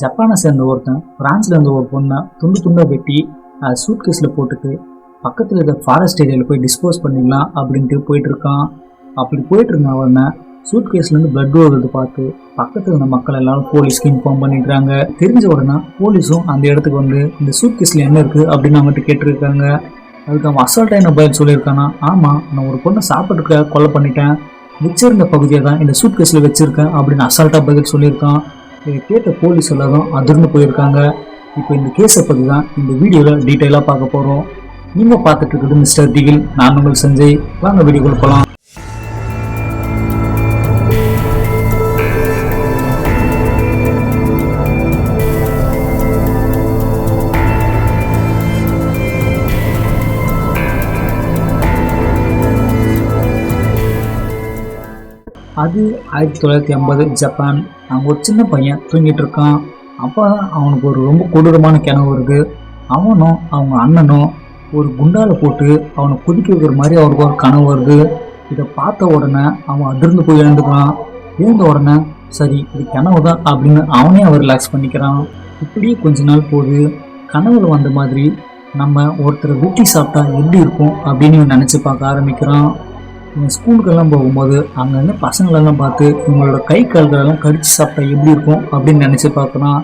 ஜப்பானை சேர்ந்த ஒருத்தன் பிரான்ஸ்ல இருந்த ஒரு பொண்ணை துண்டு துண்டா வெட்டி அதை சூட் கேஸில் போட்டுட்டு பக்கத்தில் இருக்க ஃபாரஸ்ட் ஏரியாவில் போய் டிஸ்போஸ் பண்ணிடலாம் அப்படின்ட்டு போயிட்டு இருக்கான் அப்படி போயிட்டு இருந்த அவனை சூட் கேஸ்லேருந்து பிளட் வருது பார்த்து பக்கத்தில் இருந்த மக்கள் எல்லாரும் போலீஸ்க்கு இன்ஃபார்ம் பண்ணிடுறாங்க. தெரிஞ்ச உடனே போலீஸும் அந்த இடத்துக்கு வந்து இந்த சூட்கேஸில் என்ன இருக்குது அப்படின்னு அவங்ககிட்ட கேட்டிருக்காங்க. அதுக்கு அவன் அசால்ட்டாக என்ன பதில் சொல்லியிருக்கானா ஆமாம் நான் ஒரு பொண்ணை சாப்பிட்ருக்க கொலை பண்ணிட்டேன். வச்சிருந்த பகுதியை தான் இந்த சூட் கேஸில் அப்படின்னு அசால்ட்டாக பதில் சொல்லியிருக்கான். இதை கேட்ட போலீஸ் எல்லாரும் அதிர்ந்து போயிருக்காங்க. இப்போ இந்த கேஸை பற்றி தான் இந்த வீடியோவில் டீட்டெயிலாக பார்க்க போகிறோம் நீங்கள் பார்த்துட்டு இருக்குது மிஸ்டர் திகில். நான் உங்கள் சஞ்சய். வாங்க வீடியோ கொடுக்கலாம் அது ஆயிரத்தி தொள்ளாயிரத்தி ஐம்பது ஜப்பான். அங்கே ஒரு சின்ன பையன் தூங்கிட்டு இருக்கான். அப்போ அவனுக்கு ஒரு ரொம்ப கொடூரமான கிணவு வருது அவனும் அவங்க அண்ணனும் ஒரு குண்டால போட்டு அவனை குதிக்க வைக்கிற மாதிரி அவருக்கு ஒரு கனவு வருது. இதை பார்த்த உடனே அவன் அதிர்ந்து போய் எழுந்துக்கிறான். எழுந்த உடனே சரி இது கனவு தான் அப்படின்னு அவனே அவர் ரிலாக்ஸ் பண்ணிக்கிறான். இப்படியே கொஞ்ச நாள் போகுது. கனவுல வந்த மாதிரி நம்ம ஒருத்தரை ஊட்டி சாப்பிட்டா எப்படி இருக்கும் அப்படின்னு நினச்சி பார்க்க ஆரம்பிக்கிறான். இவன் ஸ்கூலுக்கெல்லாம் போகும்போது அங்கங்கே பசங்களெல்லாம் பார்த்து இவங்களோட கை கால்களெல்லாம் கடிச்சு சாப்பிட்டா எப்படி இருக்கும் அப்படின்னு நினச்சி பார்க்குறான்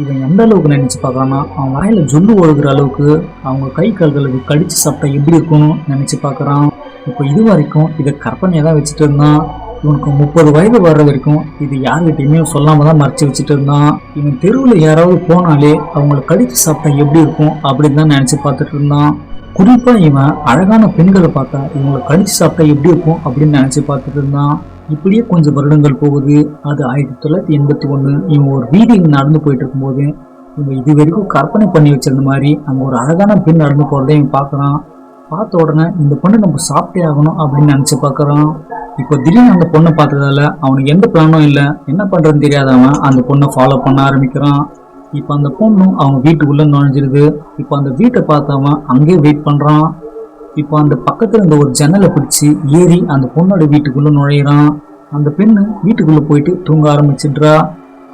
இவன் எந்த அளவுக்கு நினச்சி பார்க்குறான்னா அவன் வாயில் ஜொல்லு ஒழுகிற அளவுக்கு அவங்க கை கால்களுக்கு கடிச்சு சாப்பிட்டா எப்படி இருக்கும்னு நினச்சி பார்க்குறான். இப்போ இது வரைக்கும் இதை கற்பனையாக தான் வச்சுட்டு இருந்தான். இவனுக்கு முப்பது வயது வர்ற வரைக்கும் இது யார்கிட்டையுமே சொல்லாமல் தான் மறைச்சு வச்சுட்டு இருந்தான். இவன் தெருவில் யாராவது போனாலே அவங்கள கடிச்சு சாப்பிட்டா எப்படி இருக்கும் அப்படின்னு தான் நினச்சி பார்த்துட்டு இருந்தான். குறிப்பா இவன் அழகான பெண்களை பார்த்தா இவங்களை கடிச்சு சாப்பிட்டா எப்படி இருக்கும் அப்படின்னு நினைச்சு பார்த்துட்டு இருந்தான். இப்படியே கொஞ்சம் வருடங்கள் போகுது. அது ஆயிரத்தி தொள்ளாயிரத்தி எண்பத்தி ஒன்று இவன் ஒரு வீதியில் நடந்து போயிட்டு இருக்கும்போது இவன் இது வரைக்கும் கற்பனை பண்ணி வச்சிருந்த மாதிரி அங்கே ஒரு அழகான பெண் நடந்து போகிறத இவன் பார்க்குறான். பார்த்த உடனே இந்த பொண்ணு நம்ம சாப்பிட்டே ஆகணும் அப்படின்னு நினச்சி பார்க்குறான். இப்போ திடீர்னு அந்த பொண்ணை பார்த்ததால அவனுக்கு எந்த பிளானும் இல்லை. என்ன பண்ணுறதுன்னு தெரியாதவன் அந்த பொண்ணை ஃபாலோ பண்ண ஆரம்பிக்கிறான். இப்போ அந்த பொண்ணும் அவங்க வீட்டுக்குள்ளே நுழைஞ்சிருது. இப்போ அந்த வீட்டை பார்த்தவன் அங்கேயே வெயிட் பண்ணுறான் இப்போ அந்த பக்கத்தில் இருந்த ஒரு ஜன்னலை பிடிச்சி ஏறி அந்த பொண்ணோட வீட்டுக்குள்ளே நுழையிறான். அந்த பெண்ணு வீட்டுக்குள்ளே போயிட்டு தூங்க ஆரம்பிச்சிடுறா.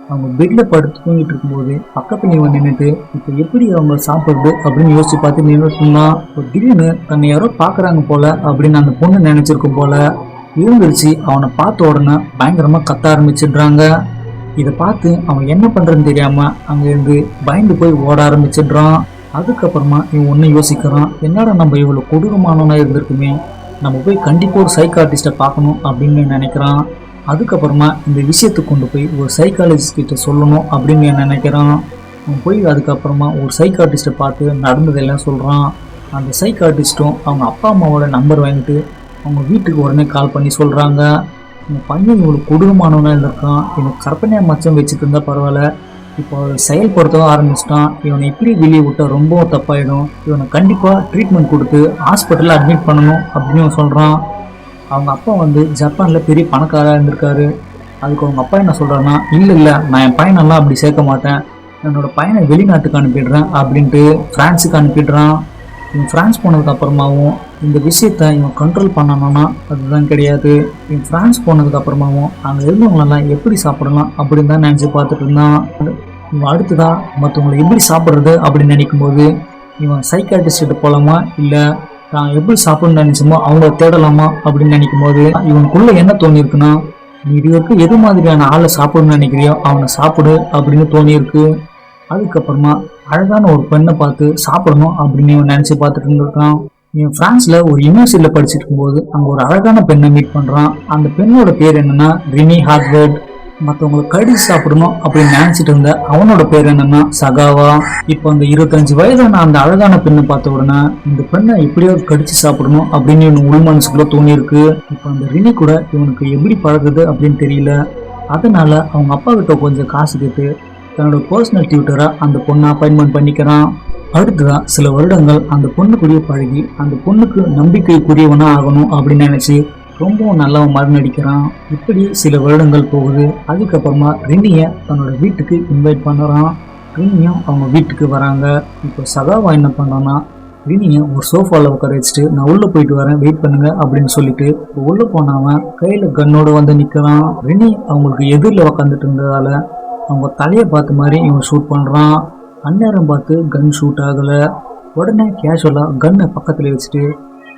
அவங்க பெட்டில் படுத்து தூங்கிட்டு இருக்கும்போது பக்கத்தில் இவன் நின்றுட்டு இப்போ எப்படி அவங்க சாப்பிட்றது? அப்படின்னு யோசிச்சு பார்த்து நின்றுட்டுனா ஒரு இப்போ திடீர்னு தன்னை யாரோ பார்க்குறாங்க போல அப்படின்னு அந்த பொண்ணு நினச்சிருக்கும் போல எழுந்திரிச்சு அவனை பார்த்த உடனே பயங்கரமாக கத்த ஆரம்பிச்சிடுறாங்க. இதை பார்த்து அவன் என்ன பண்ணுறதுன்னு தெரியாமல் அங்கேருந்து பயந்து போய் ஓட ஆரம்பிச்சிடுறான். அதுக்கப்புறமா இவன் ஒன்று யோசிக்கிறான் என்னடா நம்ம இவ்வளோ கொடூரமானவனாக இருந்திருக்குமே நம்ம போய் கண்டிப்பாக ஒரு சைக்காட்டிஸ்ட்டை பார்க்கணும் அப்படின்னு நினைக்கிறான். அதுக்கப்புறமா இந்த விஷயத்தை கொண்டு போய் ஒரு சைக்காலஜிஸ்ட் கிட்ட சொல்லணும் அப்படின்னு நினைக்கிறான். அவன் போய் அதுக்கப்புறமா ஒரு சைக்காட்டிஸ்ட்டை பார்த்து நடந்ததெல்லாம் சொல்கிறான் அந்த சைக்காட்டிஸ்ட்டும் அவங்க அப்பா அம்மாவோட நம்பர் வாங்கிட்டு அவங்க வீட்டுக்கு உடனே கால் பண்ணி சொல்கிறாங்க உன் பையன் இவ்வளோ கொடூரமானவனாக இருந்திருக்கான். இவன் கற்பனையாக மச்சம் வச்சுட்டு இருந்தால் பரவாயில்ல. இப்போ செயல்படுத்தவும் ஆரம்பிச்சிட்டான். இவனை இப்படி வெளியே விட்டால் ரொம்பவும் தப்பாயிடும். இவனை கண்டிப்பாக ட்ரீட்மெண்ட் கொடுத்து ஹாஸ்பிட்டலில் அட்மிட் பண்ணணும் அப்படின்னு சொல்கிறான் அவங்க அப்பா வந்து ஜப்பானில் பெரிய பணக்காராக இருந்திருக்காரு. அதுக்கு அவங்க அப்பா என்ன சொல்கிறான்னா இல்லை இல்லை நான் என் பையனெல்லாம் அப்படி சேர்க்க மாட்டேன். என்னோடய பையனை வெளிநாட்டுக்கு அனுப்பிடுறேன் அப்படின்ட்டு ஃப்ரான்ஸுக்கு அனுப்பிடுறான். இவன் ஃப்ரான்ஸ் போனதுக்கு அப்புறமாவும் இந்த விஷயத்த இவன் கண்ட்ரோல் பண்ணணும்னா அதுதான் கிடையாது. இவன் ஃப்ரான்ஸ் போனதுக்கு அப்புறமாவும் அங்கே இருந்தவங்களெல்லாம் எப்படி சாப்பிடலாம் அப்படின்னு தான் நினச்சி பார்த்துட்டு இருந்தான். இவன் அடுத்ததான் மற்றவங்களை எப்படி சாப்பிட்றது அப்படின்னு நினைக்கும் போது இவன் சைக்காட்டிஸ்ட்டு போகலாமா இல்லை தான் எப்படி சாப்பிடணும்னு நினச்சோமோ அவங்கள தேடலாமா அப்படின்னு நினைக்கும் போது இவனுக்குள்ள என்ன தோணியிருக்குன்னா நீ இது வரைக்கும் எது மாதிரியான ஆளை சாப்பிடணும்னு நினைக்கிறியோ அவனை சாப்பிடு அப்படின்னு தோணியிருக்கு. அதுக்கப்புறமா அழகான ஒரு பெண்ணை பார்த்து சாப்பிடணும் அப்படின்னு இவன் நினச்சி பார்த்துட்டு இருந்திருக்கான். இவன் ஃப்ரான்ஸில் ஒரு யூனிவர்சிட்டியில் படிச்சுட்டு இருக்கும்போது அங்கே ஒரு அழகான பெண்ணை மீட் பண்ணுறான் அந்த பெண்ணோட பேர் என்னென்னா ரினி ஹார்ட்வர்ட். மற்றவங்களை கடிச்சு சாப்பிடணும் அப்படின்னு நினச்சிட்டு இருந்த அவனோட பேர் என்னன்னா சகாவா. இப்போ அந்த இருபத்தஞ்சு வயதான அந்த அழகான பெண்ணை பார்த்த உடனே இந்த பெண்ணை எப்படியாவது கடிச்சு சாப்பிடணும் அப்படின்னு இவனு உள் மனசுக்குள்ள தோணியிருக்கு. இப்போ அந்த ரினி கூட இவனுக்கு எப்படி பழகுது அப்படின்னு தெரியல. அதனால அவங்க அப்பா கிட்ட கொஞ்சம் காசு கேட்டு தன்னோட பர்சனல் டியூட்டராக அந்த பொண்ணை அப்பாயின்மெண்ட் பண்ணிக்கிறான். அடுத்ததான் சில வருடங்கள் அந்த பொண்ணுக்குரிய பழகி அந்த பொண்ணுக்கு நம்பிக்கைக்குரியவனா ஆகணும் அப்படின்னு நினச்சி ரொம்பவும் நல்லவன் மாதிரி நடிக்கிறான் இப்படி சில வருடங்கள் போகுது. அதுக்கப்புறமா ரினியை தன்னோட வீட்டுக்கு இன்வைட் பண்ணுறான் ரினியும் அவங்க வீட்டுக்கு வராங்க. இப்போ சதாவா என்ன பண்ணுறான்னா ரினியை ஒரு சோஃபாவில் உட்கார வச்சுட்டு நான் உள்ளே போயிட்டு வரேன் வெயிட் பண்ணுங்க அப்படின்னு சொல்லிட்டு உள்ளே போனவன் கையில் கண்ணோடு வந்து நிற்கிறான் ரினி அவங்களுக்கு எதிரில் உக்காந்துட்டு இருந்ததால அவங்க தலையை பார்த்த மாதிரி இவன் ஷூட் பண்ணுறான் அந்நேரம் பார்த்து கன் ஷூட் ஆகலை. உடனே கேஷுவலாக கன்னை பக்கத்தில் வச்சுட்டு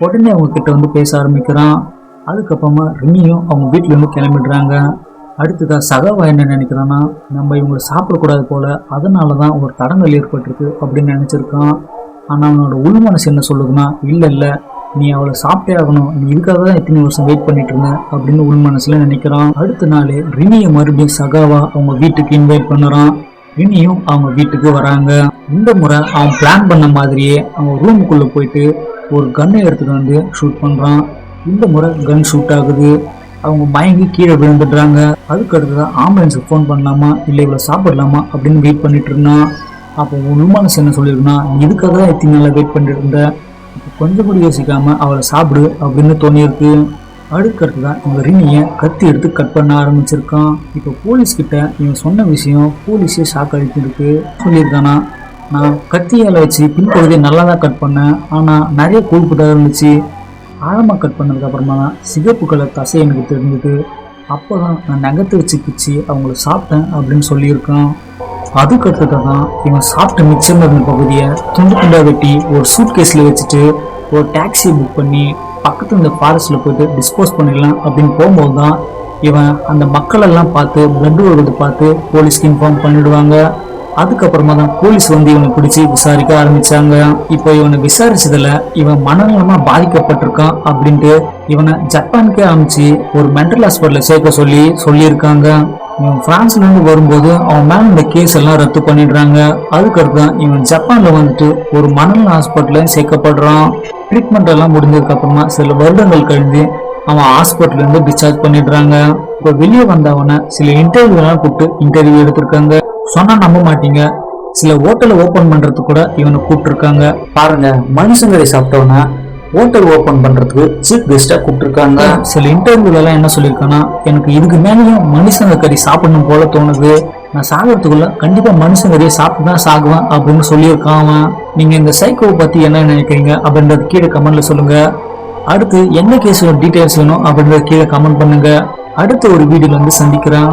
உடனே அவங்க கிட்ட வந்து பேச ஆரம்பிக்கிறான். அதுக்கப்புறமா ரினியும் அவங்க வீட்டிலேருந்து கிளம்பிடுறாங்க. அடுத்ததாக சகாவா என்ன நினைக்கிறான்னா நம்ம இவங்களை சாப்பிடக்கூடாது போல் அதனால தான் ஒரு தடங்கல் ஏற்பட்டிருக்கு அப்படின்னு நினச்சிருக்கான். ஆனால் அவனோட உள் மனசு என்ன சொல்லுதுன்னா இல்லை இல்லை நீ அவளை சாப்பிட்டே ஆகணும். நீ இதுக்காக தான் இத்தனை வருஷம் வெயிட் பண்ணிட்டு இருந்த அப்படின்னு உள் மனசுல நினைக்கிறான். அடுத்த நாள் ரினியை மறுபடியும் சகாவா அவங்க வீட்டுக்கு இன்வைட் பண்ணுறான். ரினியும் அவங்க வீட்டுக்கு வராங்க. இந்த முறை அவன் பிளான் பண்ண மாதிரியே அவன் ரூமுக்குள்ளே போயிட்டு ஒரு கன்னை எடுத்துகிட்டு வந்து ஷூட் பண்ணுறான் இந்த முறை கன் ஷூட் ஆகுது. அவங்க மயங்கி கீழே விழுந்துடுறாங்க. அதுக்கு அடுத்ததான் ஆம்புலன்ஸுக்கு ஃபோன் பண்ணலாமா? இல்லை இவ்வளோ சாப்பிடலாமா? அப்படின்னு வெயிட் பண்ணிட்டு இருந்தான். அப்போ உள் மனசு என்ன சொல்லியிருக்குன்னா இதுக்காக தான் இத்தனை நாளாக வெயிட் பண்ணிட்டு இருந்தேன் கொஞ்சம் கூட யோசிக்காம அவளை சாப்பிடு அப்படின்னு தோணியிருக்கு. அடுக்கடுத்து தான் இவங்க ரினியை கத்தி எடுத்து கட் பண்ண ஆரம்பிச்சிருக்கான். இப்போ போலீஸ்கிட்ட இவன் சொன்ன விஷயம் போலீஸே ஷாக் அடிச்சிருக்கு சொல்லியிருக்கானா? நான் கத்தியால் வச்சு பின்பகுதியை நல்லா தான் கட் பண்ணேன். ஆனால் நிறைய கொழுப்பு இருந்துச்சு. ஆழமாக கட் பண்ணதுக்கு அப்புறமா தான் சிகப்பு கலர் தசை எனக்கு தெரிஞ்சது. அப்போ தான் நான் நகத்தை வச்சு பிச்சு அவங்கள சாப்பிட்டேன் அப்படின்னு சொல்லியிருக்கான். அதுக்கு தான் இவன் சாப்பிட்டு மிச்சம் இருந்த பகுதியை துண்டு துண்டாக வெட்டி ஒரு சூட் கேஸில் வச்சுட்டு ஒரு டாக்ஸி புக் பண்ணி பக்கத்து இந்த ஃபாரஸ்ட்டில் போயிட்டு டிஸ்போஸ் பண்ணிடலாம் அப்படின்னு போகும்போது தான் இவன் அந்த மக்களெல்லாம் பார்த்து பிளட் வருவது பார்த்து போலீஸ்க்கு இன்ஃபார்ம் பண்ணிடுவாங்க. அதுக்கப்புறமா தான் போலீஸ் வந்து இவனை பிடிச்சி விசாரிக்க ஆரம்பிச்சாங்க. இப்போ இவனை விசாரிச்சதுல இவன் மனநலமா பாதிக்கப்பட்டிருக்கான் அப்படின்ட்டு இவனை ஜப்பானுக்கே அமைச்சு ஒரு மென்டல் ஹாஸ்பிட்டல்ல சேர்க்க சொல்லி சொல்லியிருக்காங்க. இவன் பிரான்ஸ்ல இருந்து வரும்போது அவன் மேல இந்த கேஸ் எல்லாம் ரத்து பண்ணிடுறாங்க. அதுக்கடுத்து இவன் ஜப்பான்ல வந்துட்டு ஒரு மனநல ஹாஸ்பிட்டல்ல சேர்க்கப்படுறான். ட்ரீட்மெண்ட் எல்லாம் முடிஞ்சதுக்கு அப்புறமா சில வருடங்கள் கழிந்து அவன் ஹாஸ்பிட்டல்ல இருந்து டிஸ்சார்ஜ் பண்ணிடுறாங்க. இப்போ வெளியே வந்தவனை சில இன்டர்வியூலாம் கூப்பிட்டு இன்டர்வியூ எடுத்திருக்காங்க. சொன்னா நம்ப மாட்டீங்க. சில ஹோட்டலை ஓப்பன் பண்றதுக்கு கூட இவனை கூப்பிட்டுருக்காங்க. பாருங்க மனுஷங்களை சாப்பிட்டவன ஹோட்டல் ஓப்பன் பண்றதுக்கு சீஃப் கெஸ்டா கூப்பிட்டுருக்காங்க. சில இன்டர்வியூல எல்லாம் என்ன சொல்லியிருக்கானா எனக்கு இதுக்கு மேலேயும் மனுஷங்க கறி சாப்பிடணும் போல தோணுது. நான் சாகிறதுக்குள்ள கண்டிப்பா மனுஷன் கறியை சாப்பிட்டு தான் சாகுவேன் அப்படின்னு சொல்லியிருக்கான் அவன். நீங்க இந்த சைக்கோவை பத்தி என்ன நினைக்கிறீங்க அப்படின்றது கீழே கமெண்ட்ல சொல்லுங்க. அடுத்து என்ன கேஸ் டீடைல்ஸ் வேணும் அப்படின்றத கீழே கமெண்ட் பண்ணுங்க. அடுத்த ஒரு வீடியோல வந்து சந்திக்கிறேன்.